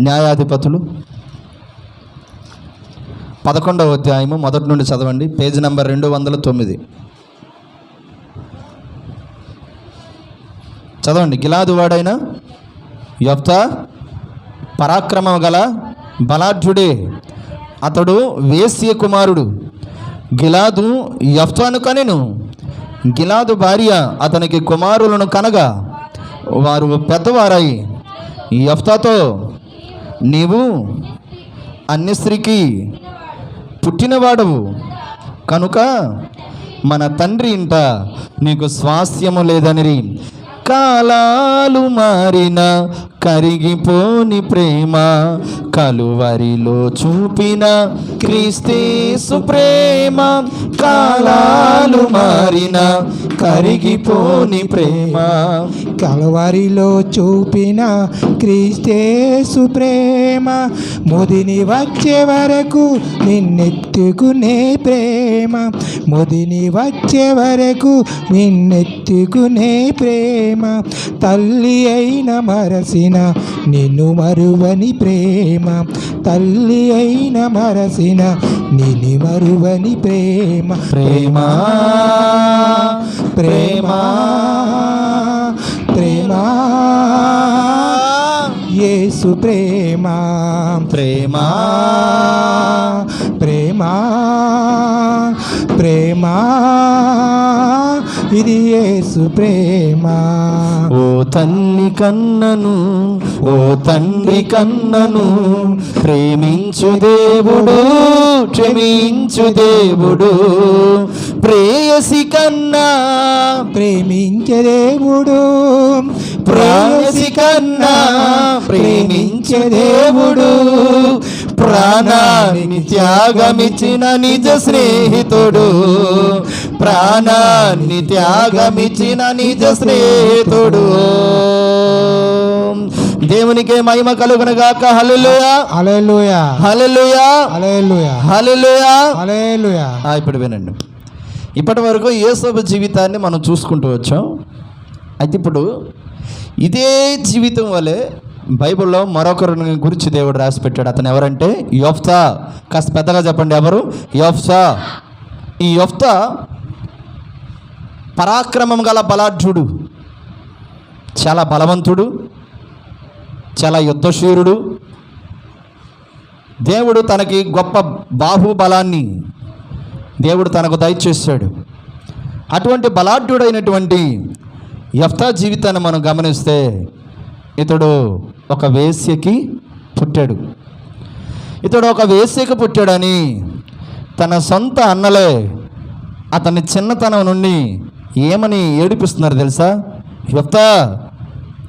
న్యాయాధిపతులు. పదకొండవ అధ్యాయము మొదటి నుండి చదవండి. పేజీ నెంబర్ రెండు వందల తొమ్మిది. చదవండి. గిలాదు వాడైన యొప్త పరాక్రమం గల బలాఢ్యుడే. అతడు వేసియ కుమారుడు. గిలాదు యఫ్తాను కనెను. గిలాదు భార్య అతనికి కుమారులను కనగా వారు పెద్దవారై యఫ్తాతో నీవు అన్య స్త్రీకి పుట్టినవాడవు. కనుక మన తండ్రి ఇంట నీకు స్వాస్థ్యము లేదనిరి. కాలాలు మారిన కరిగిపోని ప్రేమ కలువరిలో చూపిన క్రీస్తేసు ప్రేమ కాలాలు మారిన కరిగిపోని ప్రేమ కలవరిలో చూపిన క్రీస్తేసు ప్రేమ ముదిని వచ్చే వరకు నిన్నెత్తుకునే ప్రేమ ముదిని వచ్చే వరకు నిన్నెత్తుకునే ప్రేమ తల్లి అయిన మరసిన నిన్ను మరువని ప్రేమ తల్లి అయిన మరసిన నిన్ను మరువని ప్రేమ. ప్రేమ ప్రేమ ప్రేమ. యేసు ప్రేమ. ప్రేమ ప్రేమ ప్రేమ. ఇది యేసు ప్రేమ. ఓ తల్లి కన్నను ఓ తండ్రి కన్నను ప్రేమించు దేవుడు క్షమించు దేవుడు. ప్రేయసి కన్నా ప్రేమించే దేవుడు. ప్రేయసి కన్నా ప్రేమించే దేవుడు. ప్రాణాన్ని త్యాగమిచ్చిన నిజ స్నేహితుడు. ప్రాణాన్ని త్యాగమిచ్చిన నిజ స్నేహితుడు. దేవునికే మహిమ కలుగునగాక. హల్లెలూయా. హల్లెలూయా. అలెలుయా హల్లెలూయా. అలెలుయా ఆ, ఇప్పుడు వినండి. ఇప్పటి వరకు యేసోబు జీవితాన్ని మనం చూసుకుంటూ వచ్చాం. అయితే ఇప్పుడు ఇదే జీవితం వలె బైబిల్లో మరొకరిని గురించి దేవుడు రాసి పెట్టాడు. అతను ఎవరంటే యొఫ్తా. కాస్త పెద్దగా చెప్పండి ఎవరు? యొఫ్తా. ఈ యొఫ్తా పరాక్రమం గల బలాఢ్యుడు. చాలా బలవంతుడు. చాలా యుద్ధశూరుడు. దేవుడు తనకి గొప్ప బాహుబలాన్ని దేవుడు తనకు దయచేశాడు. అటువంటి బలాఢ్యుడైనటువంటి యఫ్తా జీవితాన్ని మనం గమనిస్తే ఇతడు ఒక వేశ్యకి పుట్టాడు. ఇతడు ఒక వేశ్యకి పుట్టాడని తన సొంత అన్నలే అతని చిన్నతనం నుండి ఏమని ఏడిపిస్తున్నారు తెలుసా? యఫ్తా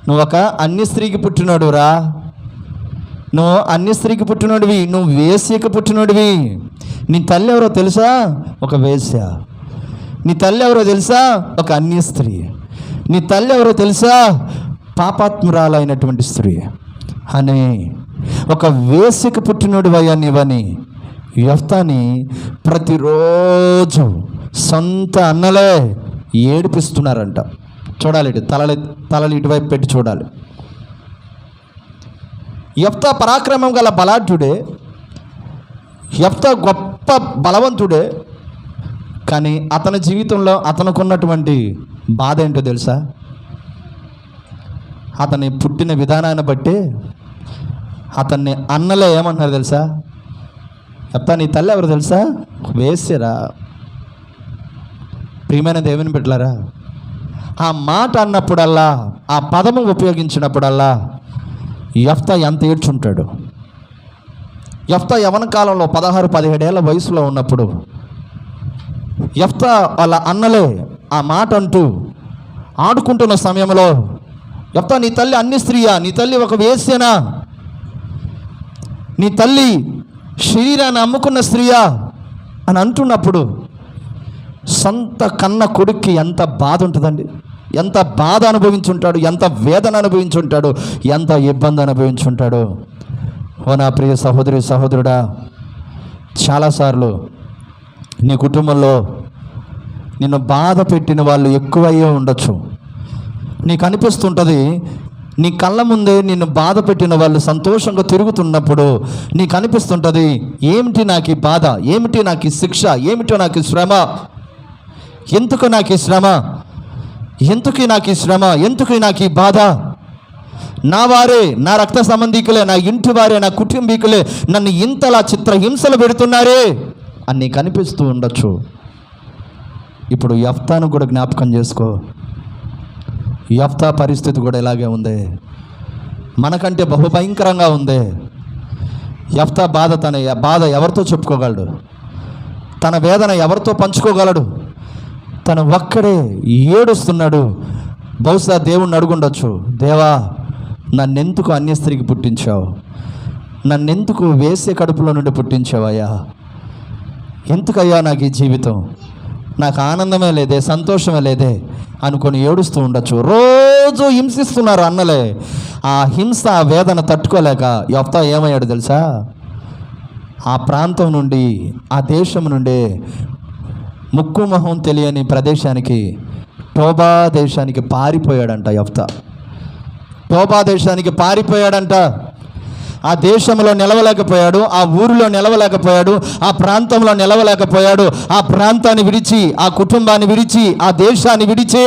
నువ్వు ఒక అన్య స్త్రీకి పుట్టినాడు రా నువ్వు అన్య స్త్రీకి పుట్టినోడివి నువ్వు వేశ్యకి పుట్టినోడివి. నీ తల్లి ఎవరో తెలుసా? ఒక వేశ్య. నీ తల్లి ఎవరో తెలుసా? ఒక అన్య స్త్రీ. నీ తల్లి ఎవరో తెలుసా? పాపాత్మురాలైనటువంటి స్త్రీ. అని ఒక వేశ్యకి పుట్టినోడివయ్యా నీవని. యఫ్తాని ప్రతిరోజు సొంత అన్నలే ఏడిపిస్తున్నారంట. చూడాలి ఇటు తలలు తలలు ఇటువైపు పెట్టి చూడాలి. ఎఫ్తా పరాక్రమం గల బలాఢ్యుడే యఫ్తా గొప్ప బలవంతుడే కానీ అతని జీవితంలో అతనుకున్నటువంటి బాధ ఏంటో తెలుసా? అతని పుట్టిన విధానాన్ని బట్టి అతన్ని అన్నలే ఏమంటున్నారు తెలుసా? చెప్తా నీ తల్లి ఎవరు తెలుసా? వేసిరా ప్రియమైన దేవుని బిడ్డలారా ఆ మాట అన్నప్పుడల్లా ఆ పదము ఉపయోగించినప్పుడల్లా యఫ్తా ఎంత ఏడ్చుంటాడు? యఫ్తా యవన కాలంలో పదహారు పదిహేడేళ్ళ వయసులో ఉన్నప్పుడు యఫ్తా వాళ్ళ అన్నలే ఆ మాట అంటూ ఆడుకుంటున్న సమయంలో యఫ్తా నీ తల్లి అన్ని స్త్రీయా? నీ తల్లి ఒక వేసేనా నీ తల్లి శరీరాన్ని అమ్ముకున్న స్త్రీయా? అని అంటున్నప్పుడు సొంత కన్న కొడుక్కి ఎంత బాధ ఉంటుందండి. ఎంత బాధ అనుభవించుంటాడు ఎంత వేదన అనుభవించుంటాడు ఎంత ఇబ్బంది అనుభవించుంటాడు. ఓ నా ప్రియ సహోదరి సహోదరుడా చాలాసార్లు నీ కుటుంబంలో నిన్ను బాధ పెట్టిన వాళ్ళు ఎక్కువయ్యే ఉండొచ్చు. నీకు అనిపిస్తుంటుంది నీ కళ్ళ ముందే నిన్ను బాధ పెట్టిన వాళ్ళు సంతోషంగా తిరుగుతున్నప్పుడు నీకు అనిపిస్తుంటుంది ఏమిటి నాకు ఈ బాధ? ఏమిటి నాకు ఈ శిక్ష? ఏమిటో నాకు శ్రమ? ఎందుకు నాకు ఈ శ్రమ? ఎందుకు నాకు ఈ శ్రమ? ఎందుకు నాకు ఈ బాధ? నా వారే నా రక్త సంబంధికులే నా ఇంటి వారే నా కుటుంబీకులే నన్ను ఇంతలా చిత్రహింసలు పెడుతున్నారే అని నీకు అనిపిస్తూ ఉండొచ్చు. ఇప్పుడు యఫ్తాను కూడా జ్ఞాపకం చేసుకో. యఫ్తా పరిస్థితి కూడా ఇలాగే ఉంది. మనకంటే బహుభయంకరంగా ఉంది. యఫ్తా బాధ తన బాధ ఎవరితో చెప్పుకోగలడు? తన వేదన ఎవరితో పంచుకోగలడు? తను ఒక్కడే ఏడుస్తున్నాడు. బహుశా దేవుణ్ణి అడుగుండొచ్చు. దేవా నన్నెందుకు అన్య స్త్రీకి పుట్టించావు? నన్నెందుకు వేసే కడుపులో నుండి పుట్టించావయ్యా ఎందుకయ్యా నాకు ఈ జీవితం? నాకు ఆనందమే లేదే సంతోషమే లేదే అనుకొని ఏడుస్తూ ఉండొచ్చు. రోజు హింసిస్తున్నారు అన్నలే. ఆ హింస ఆ వేదన తట్టుకోలేక యొప్తా ఏమయ్యాడు తెలుసా? ఆ ప్రాంతం నుండి ఆ దేశం నుండి ముక్కు మొహం తెలియని ప్రదేశానికి టోబా దేశానికి పారిపోయాడంట యఫ్త. టోబా దేశానికి పారిపోయాడంట. ఆ దేశంలో నిలవలేకపోయాడు ఆ ఊరిలో నిలవలేకపోయాడు ఆ ప్రాంతంలో నిలవలేకపోయాడు ఆ ప్రాంతాన్ని విడిచి ఆ కుటుంబాన్ని విడిచి ఆ దేశాన్ని విడిచి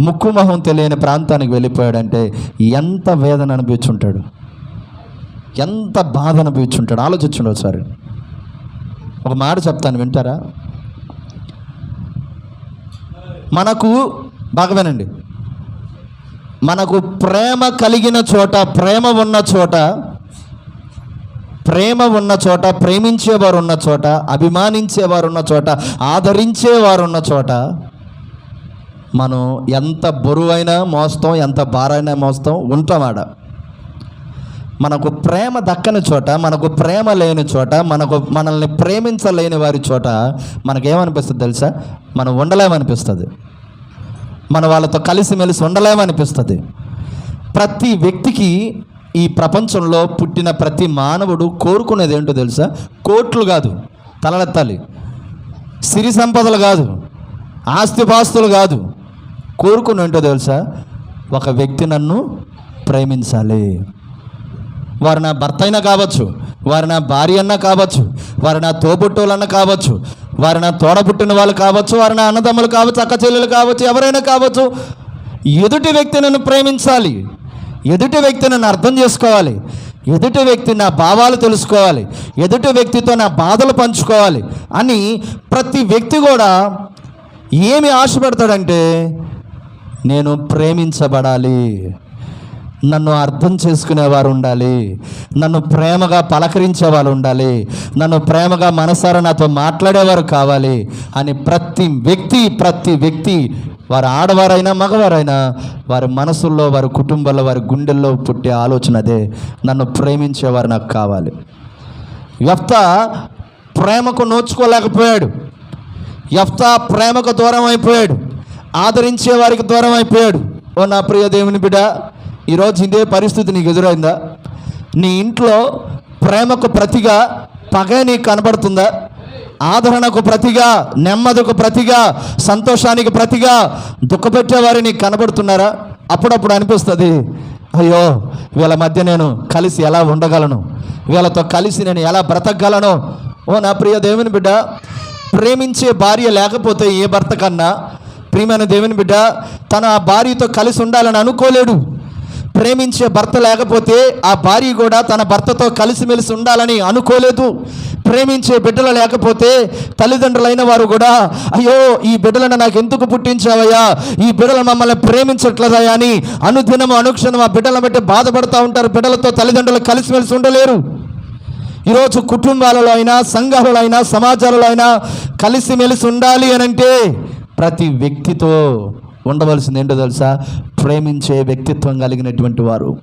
ముక్కు మొహం తెలియని ప్రాంతానికి వెళ్ళిపోయాడంటే ఎంత వేదన అనిపించుంటాడు ఎంత బాధ అనిపించుంటాడు ఆలోచించండి ఒకసారి. ఒక మాట చెప్తాను వింటారా? మనకు బాగా వినండి మనకు ప్రేమ కలిగిన చోట ప్రేమ ఉన్న చోట ప్రేమ ఉన్న చోట ప్రేమించేవారు ఉన్న చోట అభిమానించేవారు ఉన్న చోట ఆదరించేవారు ఉన్న చోట మనం ఎంత బరువైనా మోస్తాం ఎంత భారైనా మోస్తాం ఉంటాం ఆడ. మనకు ప్రేమ దక్కని చోట మనకు ప్రేమ లేని చోట మనకు మనల్ని ప్రేమించలేని వారి చోట మనకేమనిపిస్తుంది తెలుసా? మనం ఉండలేమనిపిస్తుంది. మన వాళ్ళతో కలిసిమెలిసి ఉండలేమనిపిస్తుంది. ప్రతి వ్యక్తికి ఈ ప్రపంచంలో పుట్టిన ప్రతి మానవుడు కోరుకునేది ఏంటో తెలుసా? కోట్లు కాదు తలనెత్తాలి. సిరి సంపదలు కాదు ఆస్తిపాస్తులు కాదు. కోరుకుని ఏంటో తెలుసా? ఒక వ్యక్తి నన్ను ప్రేమించాలి. వారు నా భర్త అయినా కావచ్చు వారు నా భార్య అన్నా కావచ్చు వారు నా తోబుట్టోలన్నా కావచ్చు వారు నా తోడబుట్టిన వాళ్ళు కావచ్చు వారు నా అన్నదమ్ములు కావచ్చు అక్క చెల్లెలు కావచ్చు ఎవరైనా కావచ్చు ఎదుటి వ్యక్తి నన్ను ప్రేమించాలి. ఎదుటి వ్యక్తి నన్ను అర్థం చేసుకోవాలి. ఎదుటి వ్యక్తి నా భావాలు తెలుసుకోవాలి. ఎదుటి వ్యక్తితో నా బాధలు పంచుకోవాలి అని ప్రతి వ్యక్తి కూడా ఏమి ఆశపడతాడంటే నేను ప్రేమించబడాలి. నన్ను అర్థం చేసుకునేవారు ఉండాలి. నన్ను ప్రేమగా పలకరించే వాళ్ళు ఉండాలి. నన్ను ప్రేమగా మనసారా నాతో మాట్లాడేవారు కావాలి అని ప్రతి వ్యక్తి ప్రతి వ్యక్తి వారు ఆడవారైనా మగవారైనా వారి మనసుల్లో వారి కుటుంబంలో వారి గుండెల్లో పుట్టే ఆలోచన అదే. నన్ను ప్రేమించేవారు నాకు కావాలి. యఫ్త ప్రేమకు నోచుకోలేకపోయాడు. యఫ్త ప్రేమకు దూరం అయిపోయాడు. ఆదరించే వారికి దూరం అయిపోయాడు. ఓ నా ప్రియ దేవుని బిడ్డ ఈరోజు ఇదే పరిస్థితి నీకు ఎదురైందా? నీ ఇంట్లో ప్రేమకు ప్రతిగా పగ నీకు కనబడుతుందా? ఆదరణకు ప్రతిగా నెమ్మదికు ప్రతిగా సంతోషానికి ప్రతిగా దుఃఖపెట్టేవారు నీకు కనబడుతున్నారా? అప్పుడప్పుడు అనిపిస్తుంది అయ్యో వీళ్ళ మధ్య నేను కలిసి ఎలా ఉండగలను? వీళ్ళతో కలిసి నేను ఎలా బ్రతకగలను? ఓ నా ప్రియ దేవుని బిడ్డ ప్రేమించే భార్య లేకపోతే ఏ భర్త కన్నా ప్రియమైన దేవుని బిడ్డ తన ఆ భార్యతో కలిసి ఉండాలని అనుకోలేడు. ప్రేమించే భర్త లేకపోతే ఆ భార్య కూడా తన భర్తతో కలిసిమెలిసి ఉండాలని అనుకోలేదు. ప్రేమించే బిడ్డలు లేకపోతే తల్లిదండ్రులైన వారు కూడా అయ్యో ఈ బిడ్డలను నాకు ఎందుకు పుట్టించావయ్యా? ఈ బిడ్డలు మమ్మల్ని ప్రేమించట్లేదా అని అనుదినం అనుక్షణం ఆ బిడ్డలను బట్టి బాధపడుతూ ఉంటారు. బిడ్డలతో తల్లిదండ్రులు కలిసిమెలిసి ఉండలేరు. ఈరోజు కుటుంబాలలో అయినా సంఘాలలో అయినా సమాజాలలో అయినా కలిసిమెలిసి ఉండాలి అని అంటే ప్రతి వ్యక్తితో ఉండవలసింది ఏంటో తెలుసా? ప్రేమించే వ్యక్తిత్వం కలిగినటువంటి వారు.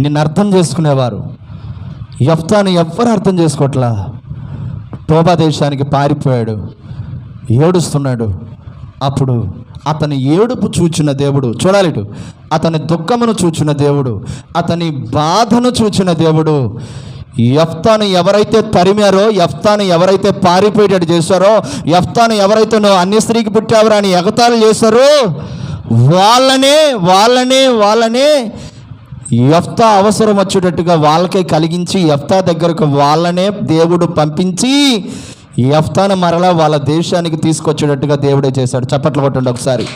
నిన్ను అర్థం చేసుకునేవారు. ఎఫ్తాను ఎవ్వరు అర్థం చేసుకోవట్లా టోబా దేశానికి పారిపోయాడు ఏడుస్తున్నాడు. అప్పుడు అతని ఏడుపు చూచిన దేవుడు చూడాలిటు అతని దుఃఖమును చూచిన దేవుడు అతని బాధను చూచిన దేవుడు యఫ్తాను ఎవరైతే తరిమారో యఫ్తాను ఎవరైతే పారిపోయేటట్టు చేశారో యఫ్తాను ఎవరైతే నువ్వు అన్ని స్త్రీకి పుట్టావరా అని ఎగతాలు చేశారో వాళ్ళనే వాళ్ళనే వాళ్ళనే యఫ్తా అవసరం వచ్చేటట్టుగా వాళ్ళకే కలిగించి యఫ్తా దగ్గరకు వాళ్ళనే దేవుడు పంపించి యఫ్తాను మరలా వాళ్ళ దేశానికి తీసుకొచ్చేటట్టుగా దేవుడే చేశాడు. చప్పట్లు కొట్టండి ఒకసారి.